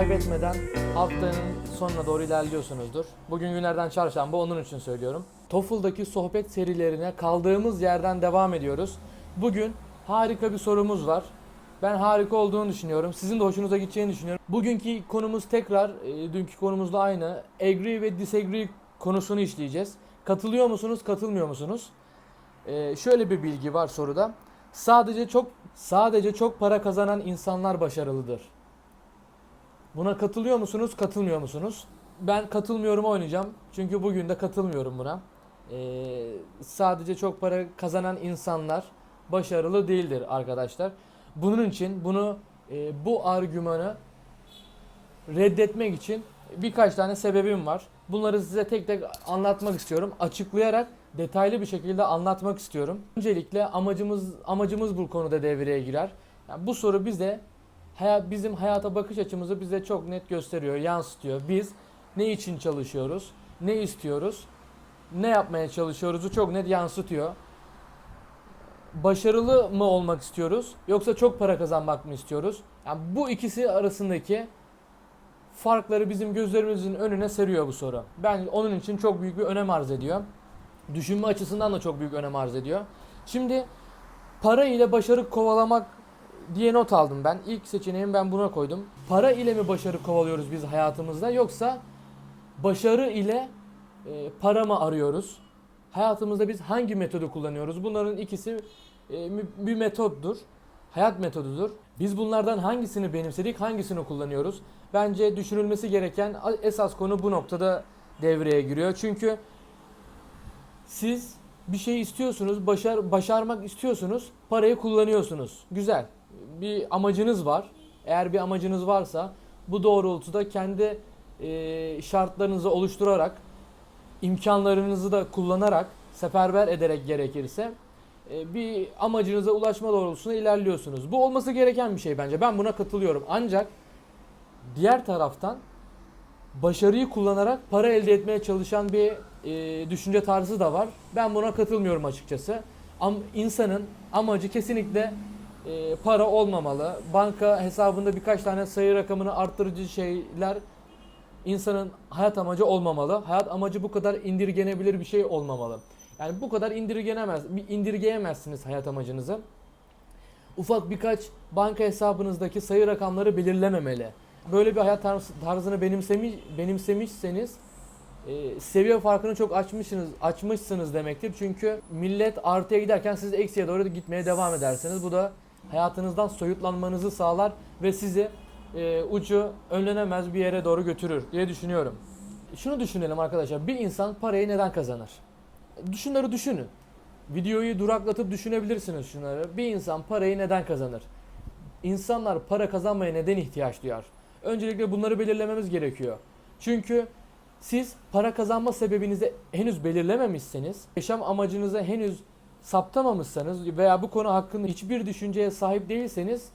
kaybetmeden haftanın sonuna doğru ilerliyorsunuzdur. Bugün günlerden çarşamba onun için söylüyorum. TOEFL'daki sohbet serilerine kaldığımız yerden devam ediyoruz. Bugün harika bir sorumuz var. Ben harika olduğunu düşünüyorum. Sizin de hoşunuza gideceğini düşünüyorum. Bugünkü konumuz tekrar e, dünkü konumuzla aynı. Agree ve disagree konusunu işleyeceğiz. Katılıyor musunuz, katılmıyor musunuz? Ee, şöyle bir bilgi var soruda. Sadece çok sadece çok para kazanan insanlar başarılıdır. Buna katılıyor musunuz, katılmıyor musunuz? Ben katılmıyorum oynayacağım. Çünkü bugün de katılmıyorum buna. Ee, sadece çok para kazanan insanlar başarılı değildir arkadaşlar. Bunun için bunu e, bu argümanı reddetmek için birkaç tane sebebim var. Bunları size tek tek anlatmak istiyorum. Açıklayarak detaylı bir şekilde anlatmak istiyorum. Öncelikle amacımız amacımız bu konuda devreye girer. Yani bu soru bize hayat bizim hayata bakış açımızı bize çok net gösteriyor, yansıtıyor. Biz ne için çalışıyoruz, ne istiyoruz, ne yapmaya çalışıyoruzu çok net yansıtıyor. Başarılı mı olmak istiyoruz yoksa çok para kazanmak mı istiyoruz? Yani bu ikisi arasındaki farkları bizim gözlerimizin önüne seriyor bu soru. Ben onun için çok büyük bir önem arz ediyor. Düşünme açısından da çok büyük önem arz ediyor. Şimdi para ile başarı kovalamak diye not aldım ben. İlk seçeneğimi ben buna koydum. Para ile mi başarı kovalıyoruz biz hayatımızda yoksa başarı ile e, para mı arıyoruz? Hayatımızda biz hangi metodu kullanıyoruz? Bunların ikisi e, bir metoddur. Hayat metodudur. Biz bunlardan hangisini benimsedik, hangisini kullanıyoruz? Bence düşünülmesi gereken esas konu bu noktada devreye giriyor. Çünkü siz bir şey istiyorsunuz, başar başarmak istiyorsunuz, parayı kullanıyorsunuz. Güzel. Bir amacınız var. Eğer bir amacınız varsa bu doğrultuda kendi e, şartlarınızı oluşturarak, imkanlarınızı da kullanarak, seferber ederek gerekirse e, bir amacınıza ulaşma doğrultusunda ilerliyorsunuz. Bu olması gereken bir şey bence. Ben buna katılıyorum. Ancak diğer taraftan başarıyı kullanarak para elde etmeye çalışan bir e, düşünce tarzı da var. Ben buna katılmıyorum açıkçası. Am insanın amacı kesinlikle e, para olmamalı. Banka hesabında birkaç tane sayı rakamını arttırıcı şeyler insanın hayat amacı olmamalı. Hayat amacı bu kadar indirgenebilir bir şey olmamalı. Yani bu kadar indirgenemez, bir indirgeyemezsiniz hayat amacınızı. Ufak birkaç banka hesabınızdaki sayı rakamları belirlememeli. Böyle bir hayat tarz- tarzını benimsemiş, benimsemişseniz e, seviye farkını çok açmışsınız, açmışsınız demektir. Çünkü millet artıya giderken siz eksiye doğru gitmeye devam edersiniz. Bu da hayatınızdan soyutlanmanızı sağlar ve sizi e, ucu önlenemez bir yere doğru götürür diye düşünüyorum. Şunu düşünelim arkadaşlar. Bir insan parayı neden kazanır? Şunları düşünün. Videoyu duraklatıp düşünebilirsiniz şunları. Bir insan parayı neden kazanır? İnsanlar para kazanmaya neden ihtiyaç duyar? Öncelikle bunları belirlememiz gerekiyor. Çünkü siz para kazanma sebebinizi henüz belirlememişseniz, yaşam amacınızı henüz saptamamışsanız veya bu konu hakkında hiçbir düşünceye sahip değilseniz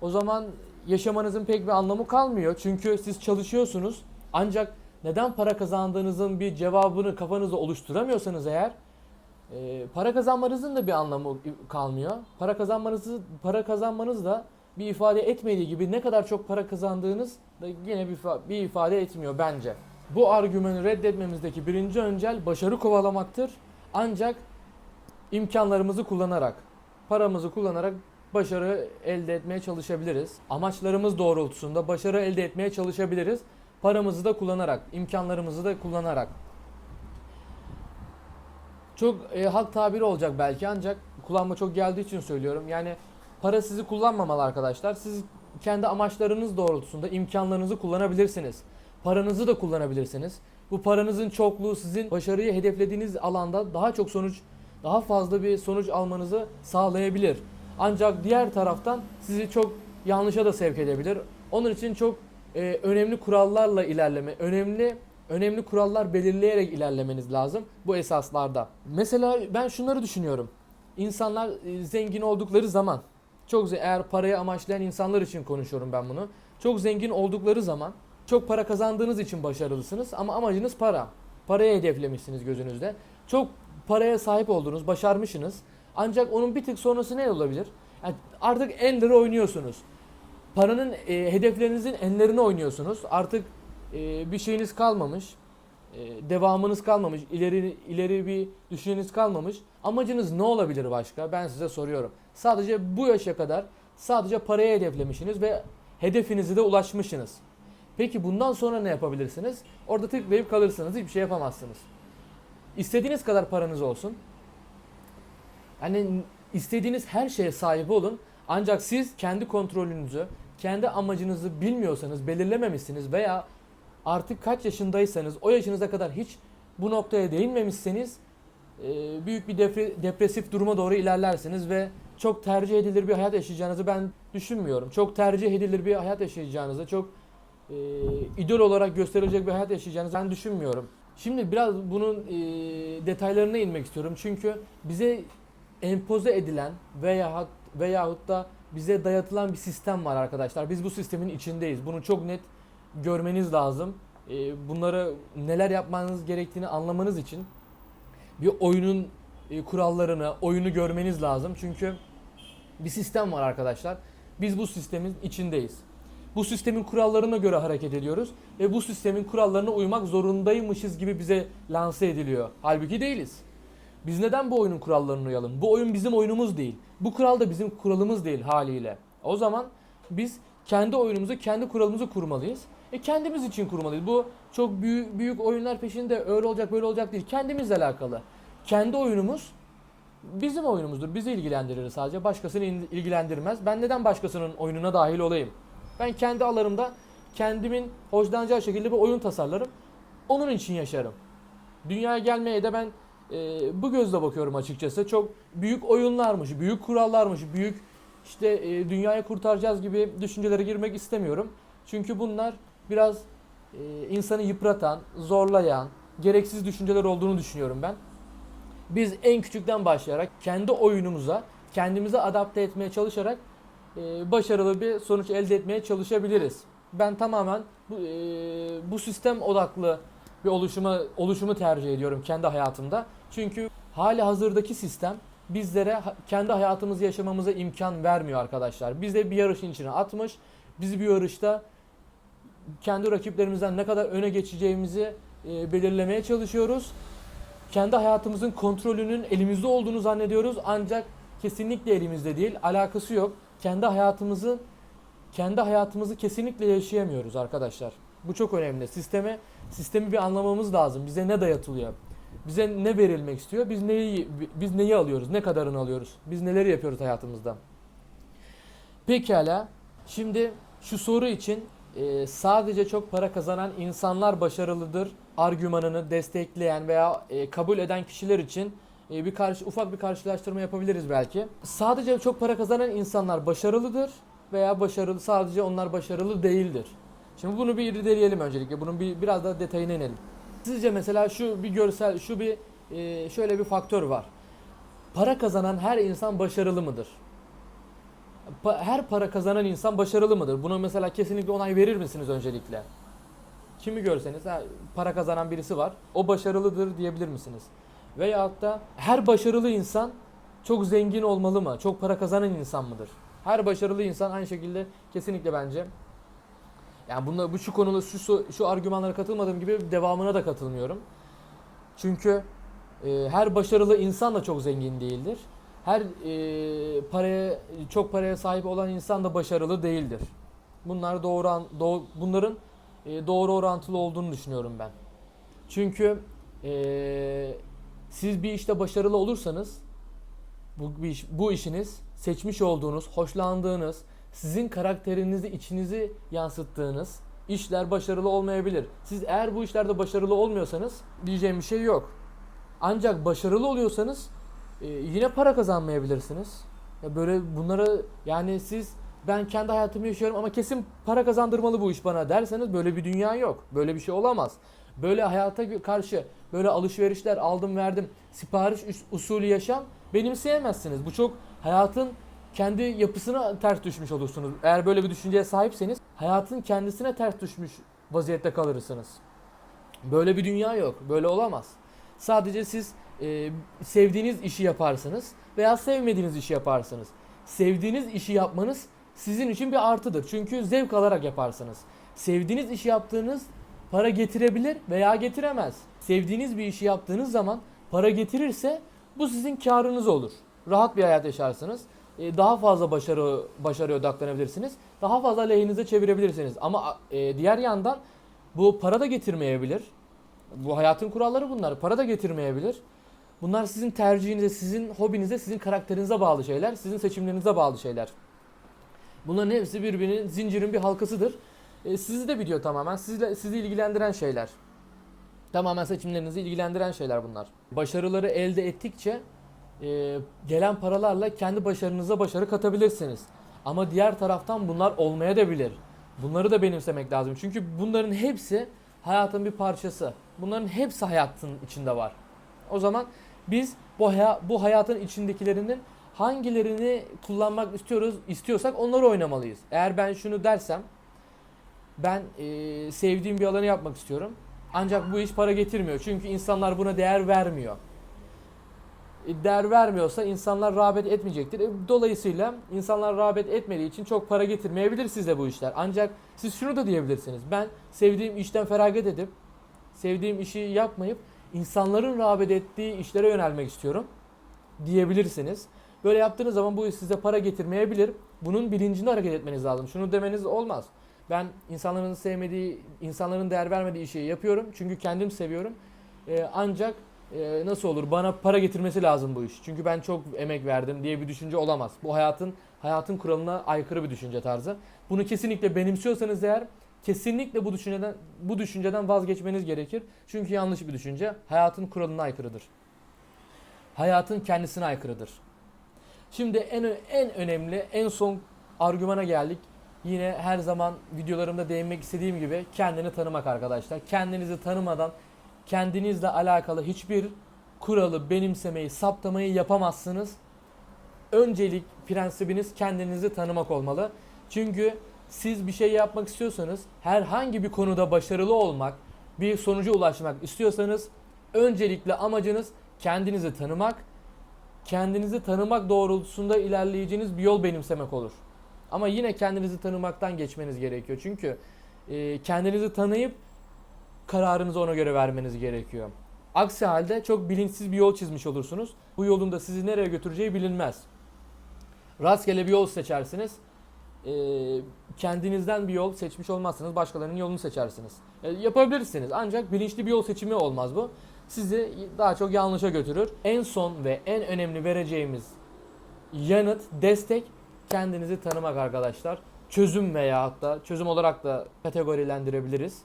o zaman yaşamanızın pek bir anlamı kalmıyor. Çünkü siz çalışıyorsunuz ancak neden para kazandığınızın bir cevabını kafanızda oluşturamıyorsanız eğer e, para kazanmanızın da bir anlamı kalmıyor. Para kazanmanızı para kazanmanız da bir ifade etmediği gibi ne kadar çok para kazandığınız da yine bir, bir ifade etmiyor bence. Bu argümanı reddetmemizdeki birinci öncel başarı kovalamaktır. Ancak imkanlarımızı kullanarak, paramızı kullanarak başarı elde etmeye çalışabiliriz. Amaçlarımız doğrultusunda başarı elde etmeye çalışabiliriz. Paramızı da kullanarak, imkanlarımızı da kullanarak. Çok e, halk tabiri olacak belki ancak kullanma çok geldiği için söylüyorum. Yani para sizi kullanmamalı arkadaşlar. Siz kendi amaçlarınız doğrultusunda imkanlarınızı kullanabilirsiniz. Paranızı da kullanabilirsiniz. Bu paranızın çokluğu sizin başarıyı hedeflediğiniz alanda daha çok sonuç, daha fazla bir sonuç almanızı sağlayabilir. Ancak diğer taraftan sizi çok yanlışa da sevk edebilir. Onun için çok e, önemli kurallarla ilerleme, önemli önemli kurallar belirleyerek ilerlemeniz lazım bu esaslarda. Mesela ben şunları düşünüyorum. İnsanlar e, zengin oldukları zaman çok eğer parayı amaçlayan insanlar için konuşuyorum ben bunu. Çok zengin oldukları zaman çok para kazandığınız için başarılısınız ama amacınız para. Parayı hedeflemişsiniz gözünüzde. Çok paraya sahip oldunuz, başarmışsınız. Ancak onun bir tık sonrası ne olabilir? Yani artık ender oynuyorsunuz. paranın e, hedeflerinizin enlerine oynuyorsunuz. Artık e, bir şeyiniz kalmamış. E, devamınız kalmamış. ileri ileri bir düşünceniz kalmamış. Amacınız ne olabilir başka? Ben size soruyorum. Sadece bu yaşa kadar sadece paraya hedeflemişsiniz ve hedefinize de ulaşmışsınız. Peki bundan sonra ne yapabilirsiniz? Orada tıklayıp kalırsınız. Hiçbir şey yapamazsınız. İstediğiniz kadar paranız olsun. Yani istediğiniz her şeye sahip olun. Ancak siz kendi kontrolünüzü, kendi amacınızı bilmiyorsanız, belirlememişsiniz veya artık kaç yaşındaysanız o yaşınıza kadar hiç bu noktaya değinmemişseniz e, büyük bir depre- depresif duruma doğru ilerlersiniz ve çok tercih edilir bir hayat yaşayacağınızı ben düşünmüyorum. Çok tercih edilir bir hayat yaşayacağınızı, çok e, idol olarak gösterilecek bir hayat yaşayacağınızı ben düşünmüyorum. Şimdi biraz bunun e, detaylarına inmek istiyorum. Çünkü bize empoze edilen veya veyahut da bize dayatılan bir sistem var arkadaşlar. Biz bu sistemin içindeyiz. Bunu çok net görmeniz lazım. E, bunları neler yapmanız gerektiğini anlamanız için bir oyunun e, kurallarını, oyunu görmeniz lazım. Çünkü bir sistem var arkadaşlar. Biz bu sistemin içindeyiz. Bu sistemin kurallarına göre hareket ediyoruz ve bu sistemin kurallarına uymak zorundaymışız gibi bize lanse ediliyor. Halbuki değiliz. Biz neden bu oyunun kurallarına uyalım? Bu oyun bizim oyunumuz değil. Bu kural da bizim kuralımız değil haliyle. O zaman biz kendi oyunumuzu, kendi kuralımızı kurmalıyız. E kendimiz için kurmalıyız. Bu çok büyük, büyük oyunlar peşinde öyle olacak böyle olacak değil. Kendimizle alakalı. Kendi oyunumuz bizim oyunumuzdur. Bizi ilgilendirir sadece. Başkasını ilgilendirmez. Ben neden başkasının oyununa dahil olayım? Ben kendi alanımda kendimin hoşlanacağı şekilde bir oyun tasarlarım. Onun için yaşarım. Dünyaya gelmeye de ben e, bu gözle bakıyorum açıkçası. Çok büyük oyunlarmış, büyük kurallarmış, büyük işte e, dünyayı kurtaracağız gibi düşüncelere girmek istemiyorum. Çünkü bunlar biraz e, insanı yıpratan, zorlayan, gereksiz düşünceler olduğunu düşünüyorum ben. Biz en küçükten başlayarak kendi oyunumuza, kendimize adapte etmeye çalışarak e, başarılı bir sonuç elde etmeye çalışabiliriz. Ben tamamen bu, e, bu sistem odaklı bir oluşuma oluşumu tercih ediyorum kendi hayatımda. Çünkü hali hazırdaki sistem bizlere kendi hayatımızı yaşamamıza imkan vermiyor arkadaşlar. Bize bir yarışın içine atmış. Bizi bir yarışta kendi rakiplerimizden ne kadar öne geçeceğimizi e, belirlemeye çalışıyoruz. Kendi hayatımızın kontrolünün elimizde olduğunu zannediyoruz ancak kesinlikle elimizde değil. Alakası yok. Kendi hayatımızı kendi hayatımızı kesinlikle yaşayamıyoruz arkadaşlar. Bu çok önemli. Sisteme sistemi bir anlamamız lazım. Bize ne dayatılıyor? Bize ne verilmek istiyor? Biz neyi biz neyi alıyoruz? Ne kadarını alıyoruz? Biz neleri yapıyoruz hayatımızda? Pekala. Şimdi şu soru için e, sadece çok para kazanan insanlar başarılıdır argümanını destekleyen veya e, kabul eden kişiler için e, bir karşı ufak bir karşılaştırma yapabiliriz belki. Sadece çok para kazanan insanlar başarılıdır veya başarılı sadece onlar başarılı değildir. Şimdi bunu bir irdeleyelim öncelikle. Bunun bir biraz daha detayına inelim. Sizce mesela şu bir görsel, şu bir e, şöyle bir faktör var. Para kazanan her insan başarılı mıdır? Her para kazanan insan başarılı mıdır? Buna mesela kesinlikle onay verir misiniz öncelikle? Kimi görseniz para kazanan birisi var. O başarılıdır diyebilir misiniz? Veyahut da her başarılı insan çok zengin olmalı mı? Çok para kazanan insan mıdır? Her başarılı insan aynı şekilde kesinlikle bence yani bunda bu şu konuda şu şu, argümanlara katılmadığım gibi devamına da katılmıyorum. Çünkü e, her başarılı insan da çok zengin değildir. Her e, paraya çok paraya sahip olan insan da başarılı değildir. Bunlar doğru an- doğ- bunların e, doğru orantılı olduğunu düşünüyorum ben. Çünkü e, siz bir işte başarılı olursanız bu, iş- bu işiniz seçmiş olduğunuz, hoşlandığınız, sizin karakterinizi, içinizi yansıttığınız işler başarılı olmayabilir. Siz eğer bu işlerde başarılı olmuyorsanız diyeceğim bir şey yok. Ancak başarılı oluyorsanız e, yine para kazanmayabilirsiniz. Ya böyle bunları yani siz ben kendi hayatımı yaşıyorum ama kesin para kazandırmalı bu iş bana derseniz böyle bir dünya yok. Böyle bir şey olamaz. Böyle hayata karşı böyle alışverişler aldım verdim sipariş us- usulü yaşam benimseyemezsiniz. Bu çok hayatın kendi yapısına ters düşmüş olursunuz. Eğer böyle bir düşünceye sahipseniz hayatın kendisine ters düşmüş vaziyette kalırsınız. Böyle bir dünya yok. Böyle olamaz. Sadece siz e, sevdiğiniz işi yaparsınız veya sevmediğiniz işi yaparsınız. Sevdiğiniz işi yapmanız sizin için bir artıdır. Çünkü zevk alarak yaparsınız. Sevdiğiniz işi yaptığınız para getirebilir veya getiremez. Sevdiğiniz bir işi yaptığınız zaman para getirirse bu sizin karınız olur. Rahat bir hayat yaşarsınız. E, Daha fazla başarı başarıya odaklanabilirsiniz. Daha fazla lehinize çevirebilirsiniz. Ama e, diğer yandan bu para da getirmeyebilir. Bu hayatın kuralları bunlar. Para da getirmeyebilir. Bunlar sizin tercihinize, sizin hobinize, sizin karakterinize bağlı şeyler. Sizin seçimlerinize bağlı şeyler. Bunların hepsi birbirinin zincirin bir halkasıdır. E, sizi de biliyor tamamen. Sizle, sizi ilgilendiren şeyler. Tamamen seçimlerinizi ilgilendiren şeyler bunlar. Başarıları elde ettikçe e, gelen paralarla kendi başarınıza başarı katabilirsiniz. Ama diğer taraftan bunlar olmaya da bilir. Bunları da benimsemek lazım. Çünkü bunların hepsi hayatın bir parçası. Bunların hepsi hayatın içinde var. O zaman biz bu haya- bu hayatın içindekilerinin hangilerini kullanmak istiyoruz istiyorsak onları oynamalıyız. Eğer ben şunu dersem ben e, sevdiğim bir alanı yapmak istiyorum. Ancak bu iş para getirmiyor. Çünkü insanlar buna değer vermiyor. E, Değer vermiyorsa insanlar rağbet etmeyecektir. E, Dolayısıyla insanlar rağbet etmediği için çok para getirmeyebilir size bu işler. Ancak siz şunu da diyebilirsiniz. Ben sevdiğim işten feragat edip sevdiğim işi yapmayıp insanların rağbet ettiği işlere yönelmek istiyorum diyebilirsiniz. Böyle yaptığınız zaman bu iş size para getirmeyebilir. Bunun bilincinde hareket etmeniz lazım. Şunu demeniz olmaz. Ben insanların sevmediği, insanların değer vermediği işi yapıyorum. Çünkü kendim seviyorum. Ee, ancak e, nasıl olur? Bana para getirmesi lazım bu iş. Çünkü ben çok emek verdim diye bir düşünce olamaz. Bu hayatın hayatın kuralına aykırı bir düşünce tarzı. Bunu kesinlikle benimsiyorsanız eğer kesinlikle bu düşünceden bu düşünceden vazgeçmeniz gerekir. Çünkü yanlış bir düşünce. Hayatın kuralına aykırıdır. Hayatın kendisine aykırıdır. Şimdi en en önemli en son argümana geldik. Yine her zaman videolarımda değinmek istediğim gibi kendini tanımak arkadaşlar. Kendinizi tanımadan kendinizle alakalı hiçbir kuralı benimsemeyi, saptamayı yapamazsınız. Öncelik prensibiniz kendinizi tanımak olmalı. Çünkü siz bir şey yapmak istiyorsanız, herhangi bir konuda başarılı olmak, bir sonuca ulaşmak istiyorsanız öncelikle amacınız kendinizi tanımak, kendinizi tanımak doğrultusunda ilerleyeceğiniz bir yol benimsemek olur. Ama yine kendinizi tanımaktan geçmeniz gerekiyor. Çünkü e, kendinizi tanıyıp kararınızı ona göre vermeniz gerekiyor. Aksi halde çok bilinçsiz bir yol çizmiş olursunuz. Bu yolun da sizi nereye götüreceği bilinmez. Rastgele bir yol seçersiniz. E, kendinizden bir yol seçmiş olmazsınız. Başkalarının yolunu seçersiniz. E, yapabilirsiniz ancak bilinçli bir yol seçimi olmaz bu. Sizi daha çok yanlışa götürür. En son ve en önemli vereceğimiz yanıt, destek kendinizi tanımak arkadaşlar. Çözüm veya hatta çözüm olarak da kategorilendirebiliriz.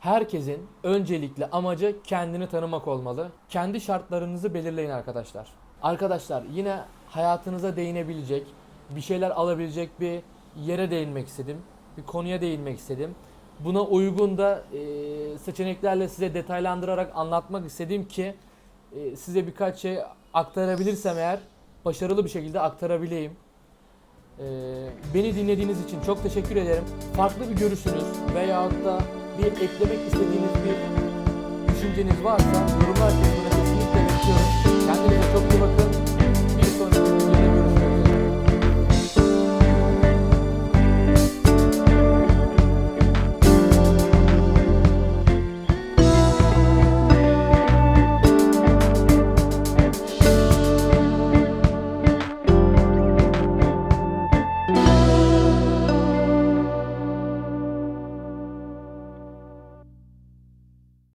Herkesin öncelikle amacı kendini tanımak olmalı. Kendi şartlarınızı belirleyin arkadaşlar. Arkadaşlar yine hayatınıza değinebilecek, bir şeyler alabilecek bir yere değinmek istedim. Bir konuya değinmek istedim. Buna uygun da e, seçeneklerle size detaylandırarak anlatmak istedim ki e, size birkaç şey aktarabilirsem eğer başarılı bir şekilde aktarabileyim. Ee, beni dinlediğiniz için çok teşekkür ederim. Farklı bir görüşünüz veyahut da bir eklemek istediğiniz bir düşünceniz varsa yorumlar